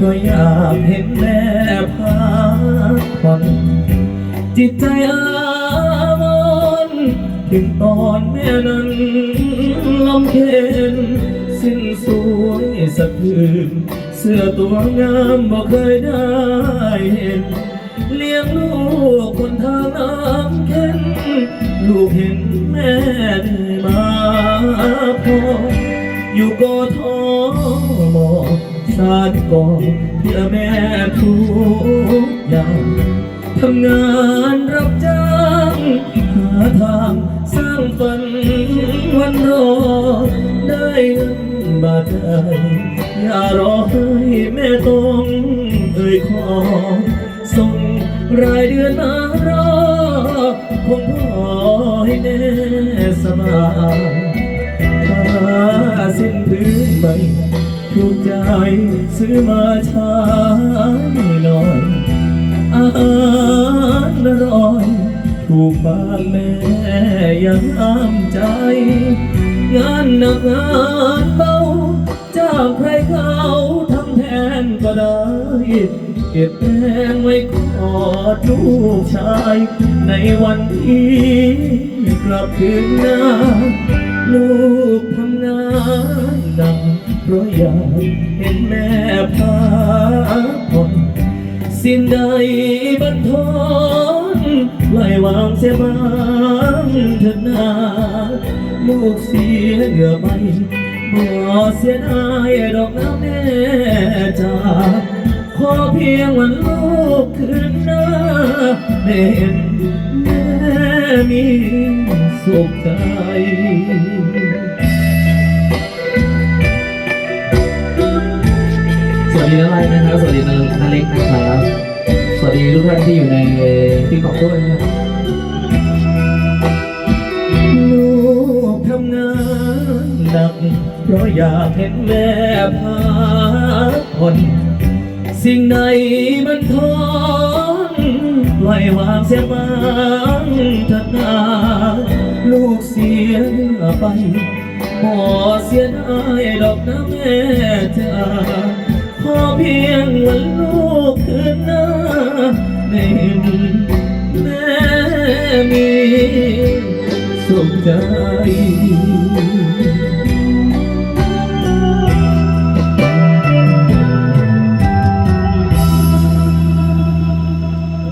ก็อยากเห็นแม่พักผ่อนจิตใจอาวรณ์ถึงตอนแม่นั้นลำเค็นสิ้นสวยสะคืนเสื้อตัวงามบ่เคยได้เห็น เลี้ยงลูกคนทางน้ำเข็นลูกเห็นแม่ได้มาพออยู่กอทม สานก่อเพื่อแม่ทุกอย่างทำงานรับจ้างหาทางสร้างฝันวันรอ ได้เงินบาทใดอย่ารอให้แม่ต้องเอ่ยขอส่งรายเดือนมารอคงพอให้แน่สบายถ้าสิ้นพื้นใบ ถูกใจซื้อมาช้หน่อยอาหารอร่อย ถูกปากแม่ยังห้ามใจ งานหนักงานเบาจากใครเขาทำแทนก็ได้ เก็บแรงไว้กอดลูกชาย ในวันที่กลับคืนหน้าลูกทำงานหนัก เพราะอยากเห็นแม่พักผ่อนสิ่งใดบันทอนปล่อยวางเสียบ้างเถิดนาลูกเสียเหงื่อไปบ่เสียดายดอกน้ำแม่จ๋าขอเพียงวันลูกคืนหน้าได้เห็นแม่มีสุขใจ วัสดีน้าไลน์นะครับ สวัสดีนานาเล็กนะครับ สวัสดีทุกท่านที่อยู่ในติ๊กต็อกด้วยนะครับลูกทำงานหนัก เพราะอยากเห็นแม่พักผ่อนสิ่งใดมันทอนปล่อยวางเสียบ้างเถัดนาลูกเสียไปบ่เสียดายดอกนะแม่จ๋า พียงวันลูกคืนหน้าได้เห็นแม่มีสุขใจ